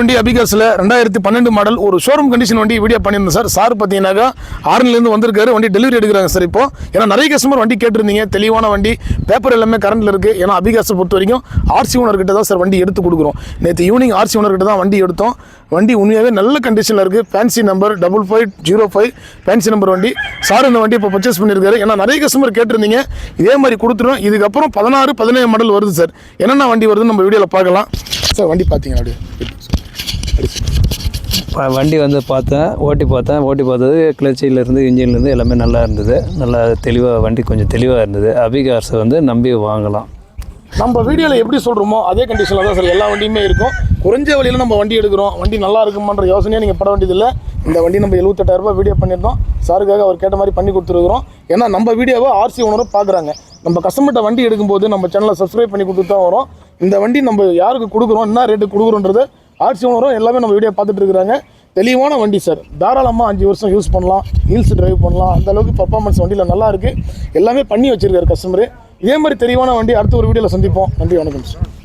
Twenty அபிகாஸில் ரெண்டாயிரத்தி பன்னெண்டு model ஒரு ஷோரூம் கண்டிஷன் வண்டி வீடியோ பண்ணியிருந்தேன் சார். சார் பார்த்தீங்கன்னாக்கா ஆறுலேருந்து வந்திருக்காரு. வண்டி டெலிவரி எடுக்கிறாங்க சார் இப்போ. ஏன்னா நிறைய கஸ்டமர் வண்டி கேட்டிருந்தீங்க. தெளிவான வண்டி. பேப்பர் எல்லாமே கரண்டில் இருக்குது ஏன்னா அபிகாஸை பொறுத்த வரைக்கும் ஆர்சி ஓனர்கிட்ட தான் சார் வண்டி எடுத்து கொடுக்குறோம். நேற்று ஈவினிங் ஆர்சி ஓனர்கிட்ட தான் வண்டி எடுத்தோம். வண்டி உண்மையாகவே நல்ல கண்டிஷனில் இருக்குது fancy number double five zero five fancy number வண்டி. சார் இந்த வண்டி இப்போ பர்ச்சேஸ் பண்ணியிருக்காரு. ஏன்னா நிறைய கஸ்டமர் கேட்டிருந்தீங்க. இதே மாதிரி கொடுத்துரும் இதுக்கப்புறம் பதினாறு பதினேழு மாடல் வருது சார். என்னென்ன வண்டி வருதுன்னு நம்ம வீடியோவில் பார்க்கலாம். சார் வண்டி பார்த்தீங்க அப்படியே? வண்டி வந்து பார்த்தேன் ஓட்டி பார்த்தேன். ஓட்டி பார்த்தது கிளர்ச்சியிலேருந்து இன்ஜின்லேருந்து எல்லாமே நல்லா இருந்தது. நல்லா தெளிவாக வண்டி கொஞ்சம் தெளிவாக இருந்தது. அபிகார்ஸை வந்து நம்பி வாங்கலாம். நம்ம வீடியோவில் எப்படி சொல்கிறோமோ அதே கண்டிஷனில் தான் சார் எல்லா வண்டியுமே இருக்கும். குறைஞ்ச வழியில் நம்ம வண்டி எடுக்கிறோம். வண்டி நல்லா இருக்குமான்ற யோசனையே நீங்கள் பட வேண்டியதில்லை. இந்த வண்டி நம்ம எழுபத்தெட்டாயிரரூபா வீடியோ பண்ணியிருந்தோம். சாருக்காக அவர் கேட்ட மாதிரி பண்ணி கொடுத்துருக்குறோம். ஏன்னா நம்ம வீடியோவை ஆர்சி ஓனரும் பார்க்குறாங்க. நம்ம கஸ்டமர்கிட்ட வண்டி எடுக்கும்போது நம்ம சேனலை சப்ஸ்கிரைப் பண்ணி கொடுத்து தான் வரும். இந்த வண்டி நம்ம யாருக்கு கொடுக்குறோம் என்ன ரேட்டு கொடுக்குறோன்றது ஆர்சி ஓனரும் எல்லாமே நம்ம வீடியோ பார்த்துட்டு இருக்கிறாங்க. தெளிவான வண்டி சார். தாராளமாக அஞ்சு வருஷம் யூஸ் பண்ணலாம். ஹீல்ஸ் டிரைவ் பண்ணலாம். அந்த அளவுக்கு பர்ஃபார்மன்ஸ் வண்டியில் நல்லா இருக்குது எல்லாமே பண்ணி வச்சிருக்காரு கஸ்டமரு இதே மாதிரி தெளிவான வண்டி அடுத்த ஒரு வீடியோவில் சந்திப்போம். நன்றி வணக்கம் சார்